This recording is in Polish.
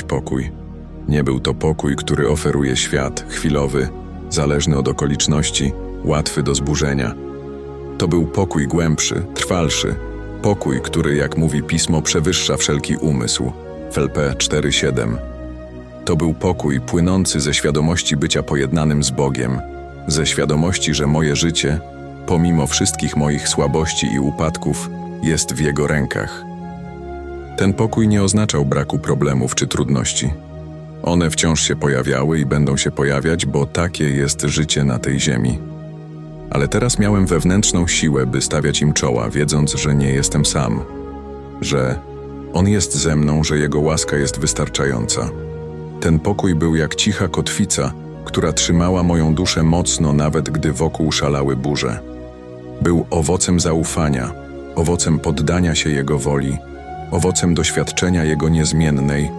pokój. Nie był to pokój, który oferuje świat, chwilowy, zależny od okoliczności, łatwy do zburzenia. To był pokój głębszy, trwalszy, pokój, który, jak mówi pismo, przewyższa wszelki umysł. FLP 4.7. To był pokój płynący ze świadomości bycia pojednanym z Bogiem, ze świadomości, że moje życie, pomimo wszystkich moich słabości i upadków, jest w Jego rękach. Ten pokój nie oznaczał braku problemów czy trudności. One wciąż się pojawiały i będą się pojawiać, bo takie jest życie na tej ziemi. Ale teraz miałem wewnętrzną siłę, by stawiać im czoła, wiedząc, że nie jestem sam, że On jest ze mną, że Jego łaska jest wystarczająca. Ten pokój był jak cicha kotwica, która trzymała moją duszę mocno, nawet gdy wokół szalały burze. Był owocem zaufania, owocem poddania się Jego woli, owocem doświadczenia Jego niezmiennej,